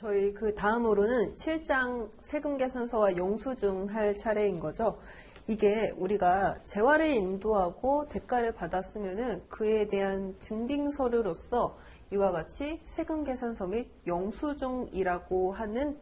저희 그 다음으로는 7장 세금 계산서와 영수증 할 차례인 거죠. 이게 우리가 재활에 인도하고 대가를 받았으면은 그에 대한 증빙 서류로서 이와 같이 세금 계산서 및 영수증이라고 하는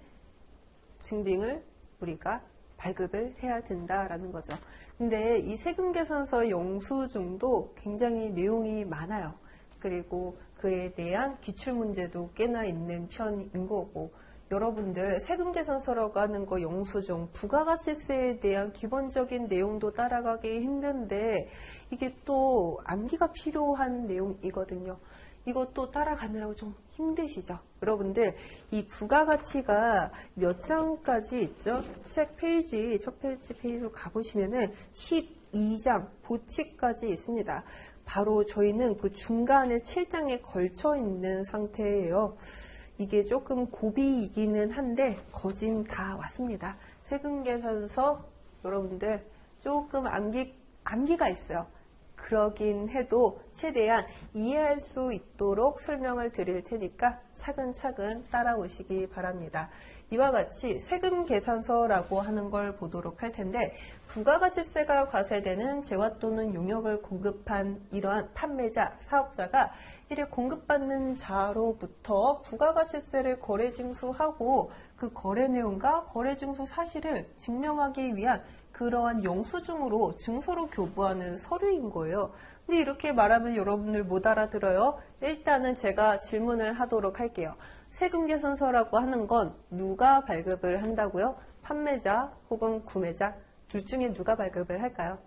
증빙을 우리가 발급을 해야 된다라는 거죠. 근데 이 세금 계산서 영수증도 굉장히 내용이 많아요. 그리고 그에 대한 기출 문제도 꽤나 있는 편인 거고 여러분들 세금 계산서라고 하는 거 영수증 부가가치세에 대한 기본적인 내용도 따라가기 힘든데 이게 또 암기가 필요한 내용이거든요. 이것도 따라가느라고 좀 힘드시죠? 여러분들 이 부가가치가 몇 장까지 있죠? 책 페이지 첫 페이지 페이지로 가보시면은 12장 보치까지 있습니다. 바로 저희는 그 중간에 7장에 걸쳐 있는 상태예요. 이게 조금 고비이기는 한데 거진 다 왔습니다. 세금계산서 여러분들 조금 암기, 암기가 있어요. 그러긴 해도 최대한 이해할 수 있도록 설명을 드릴 테니까 차근차근 따라오시기 바랍니다. 이와 같이 세금 계산서라고 하는 걸 보도록 할 텐데 부가가치세가 과세되는 재화 또는 용역을 공급한 이러한 판매자, 사업자가 이를 공급받는 자로부터 부가가치세를 거래징수하고 그 거래 내용과 거래징수 사실을 증명하기 위한 그러한 영수증으로 증서로 교부하는 서류인 거예요. 근데 이렇게 말하면 여러분들 못 알아들어요. 일단은 제가 질문을 하도록 할게요. 세금계산서라고 하는 건 누가 발급을 한다고요? 판매자 혹은 구매자 둘 중에 누가 발급을 할까요?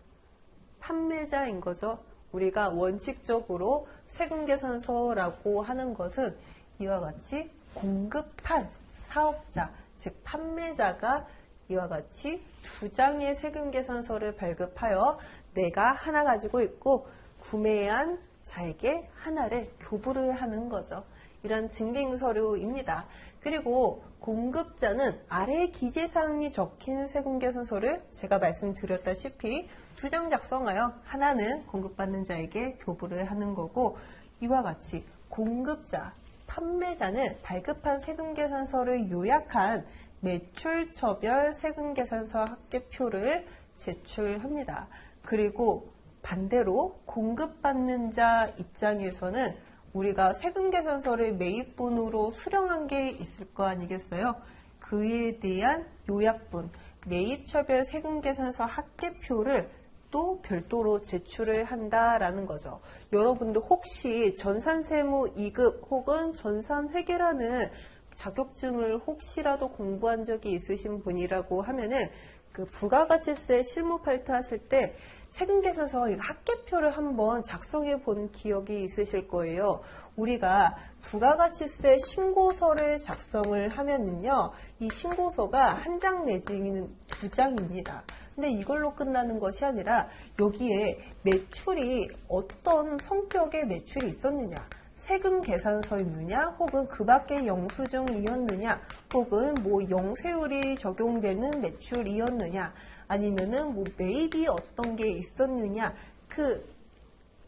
판매자인 거죠. 우리가 원칙적으로 세금계산서라고 하는 것은 이와 같이 공급한 사업자, 즉 판매자가 이와 같이 두 장의 세금 계산서를 발급하여 내가 하나 가지고 있고 구매한 자에게 하나를 교부를 하는 거죠. 이런 증빙서류입니다. 그리고 공급자는 아래 기재사항이 적힌 세금계산서를 제가 말씀드렸다시피 두 장 작성하여 하나는 공급받는 자에게 교부를 하는 거고 이와 같이 공급자, 판매자는 발급한 세금계산서를 요약한 매출처별 세금계산서 합계표를 제출합니다. 그리고 반대로 공급받는 자 입장에서는 우리가 세금계산서를 매입분으로 수령한 게 있을 거 아니겠어요? 그에 대한 요약분, 매입처별 세금계산서 합계표를 또 별도로 제출을 한다라는 거죠. 여러분들 혹시 전산세무 2급 혹은 전산회계라는 자격증을 혹시라도 공부한 적이 있으신 분이라고 하면은 그 부가가치세 실무 발표하실 때 세금계산서 합계표를 한번 작성해 본 기억이 있으실 거예요. 우리가 부가가치세 신고서를 작성을 하면은요, 이 신고서가 한 장 내지는 두 장입니다. 근데 이걸로 끝나는 것이 아니라 여기에 매출이 어떤 성격의 매출이 있었느냐, 세금 계산서였느냐, 혹은 그 밖에 영수증이었느냐, 혹은 뭐 영세율이 적용되는 매출이었느냐, 아니면은 뭐 매입이 어떤 게 있었느냐, 그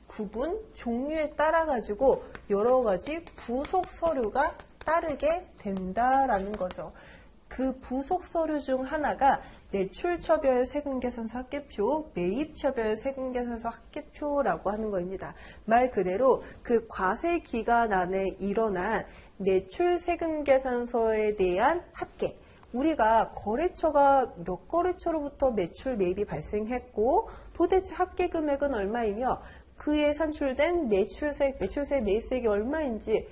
구분, 종류에 따라 가지고 여러 가지 부속 서류가 따르게 된다라는 거죠. 그 부속 서류 중 하나가 매출처별 세금계산서 합계표, 매입처별 세금계산서 합계표라고 하는 것입니다. 말 그대로 그 과세 기간 안에 일어난 매출 세금계산서에 대한 합계, 우리가 거래처가 몇 거래처로부터 매출 매입이 발생했고 도대체 합계 금액은 얼마이며 그에 산출된 매출세, 매출세 매입세액이 얼마인지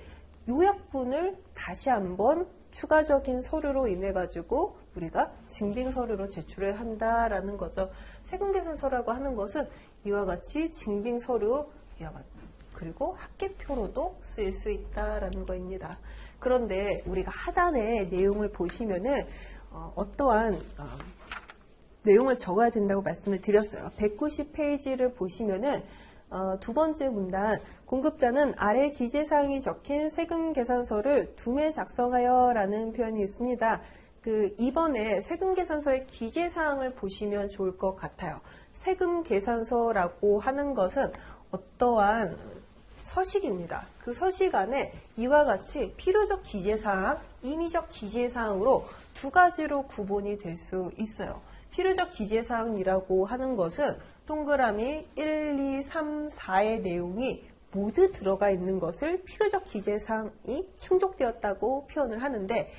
요약분을 다시 한번 추가적인 서류로 인해 가지고 우리가 증빙 서류로 제출을 한다라는 거죠. 세금 계산서라고 하는 것은 이와 같이 증빙 서류 그리고 합계표로도 쓰일 수 있다라는 것입니다. 그런데 우리가 하단의 내용을 보시면은 어, 떠한 어, 내용을 적어야 된다고 말씀을 드렸어요. 190페이지를 보시면은 어, 두 번째 문단 공급자는 아래 기재사항이 적힌 세금 계산서를 두 매 작성하여 라는 표현이 있습니다. 그 이번에 세금 계산서의 기재사항을 보시면 좋을 것 같아요. 세금 계산서라고 하는 것은 어떠한 서식입니다. 그 서식 안에 이와 같이 필요적 기재사항 임의적 기재사항으로 두 가지로 구분이 될 수 있어요. 필요적 기재사항이라고 하는 것은 동그라미 1, 2, 3, 4의 내용이 모두 들어가 있는 것을 필요적 기재사항이 충족되었다고 표현을 하는데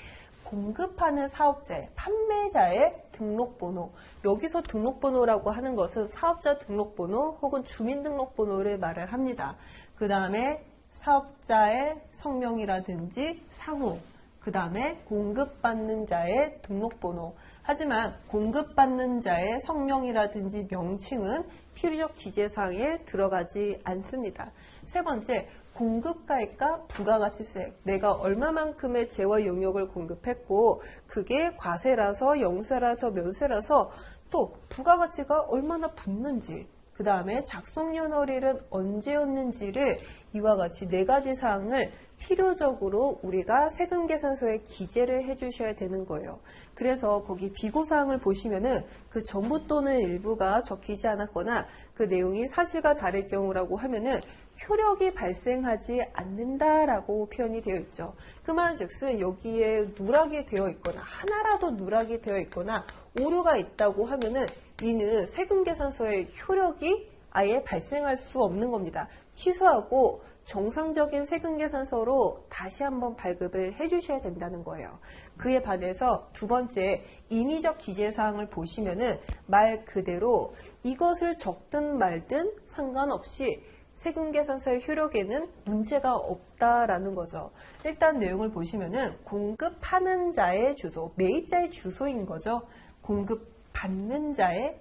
공급하는 사업자의 판매자의 등록번호 여기서 등록번호라고 하는 것은 사업자 등록번호 혹은 주민등록번호를 말을 합니다. 그 다음에 사업자의 성명이라든지 상호 그 다음에 공급받는 자의 등록번호 하지만 공급받는 자의 성명이라든지 명칭은 필요적 기재사항에 들어가지 않습니다. 세 번째, 공급가액과 부가가치세. 내가 얼마만큼의 재원 용역을 공급했고 그게 과세라서 영세라서 면세라서 또 부가가치가 얼마나 붙는지 그 다음에 작성연월일은 언제였는지를 이와 같이 네 가지 사항을 필요적으로 우리가 세금 계산서에 기재를 해주셔야 되는 거예요. 그래서 거기 비고사항을 보시면은 그 전부 또는 일부가 적히지 않았거나 그 내용이 사실과 다를 경우라고 하면은 효력이 발생하지 않는다라고 표현이 되어 있죠. 그 말은 즉슨 여기에 누락이 되어 있거나 하나라도 누락이 되어 있거나 오류가 있다고 하면은 이는 세금 계산서의 효력이 아예 발생할 수 없는 겁니다. 취소하고 정상적인 세금 계산서로 다시 한번 발급을 해주셔야 된다는 거예요. 그에 반해서 두 번째 임의적 기재사항을 보시면은 말 그대로 이것을 적든 말든 상관없이 세금 계산서의 효력에는 문제가 없다라는 거죠. 일단 내용을 보시면은 공급하는 자의 주소, 매입자의 주소인 거죠. 공급받는 자의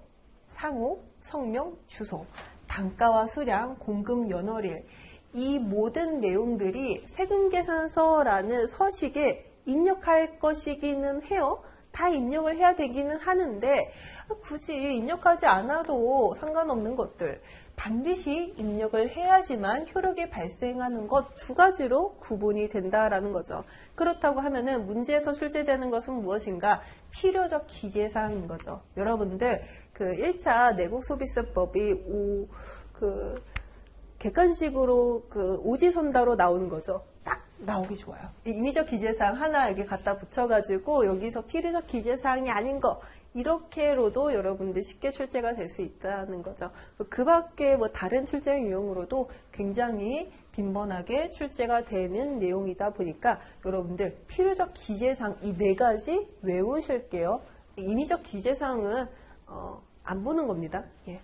상호, 성명, 주소, 단가와 수량, 공급 연월일 이 모든 내용들이 세금계산서라는 서식에 입력할 것이기는 해요. 다 입력을 해야 되기는 하는데 굳이 입력하지 않아도 상관없는 것들 반드시 입력을 해야지만 효력이 발생하는 것 두 가지로 구분이 된다라는 거죠. 그렇다고 하면은 문제에서 출제되는 것은 무엇인가? 필요적 기재사항인 거죠. 여러분들 그 1차 내국소비세법이 오, 그 객관식으로 그 오지선다로 나오는 거죠. 딱 나오기 좋아요. 임의적 기재사항 하나 여기 갖다 붙여가지고 여기서 필요적 기재사항이 아닌 거 이렇게로도 여러분들 쉽게 출제가 될 수 있다는 거죠. 그 밖에 뭐 다른 출제 유형으로도 굉장히 빈번하게 출제가 되는 내용이다 보니까 여러분들 필요적 기재사항 이네 가지 외우실게요. 임의적 기재사항은 어, 안 보는 겁니다. 예.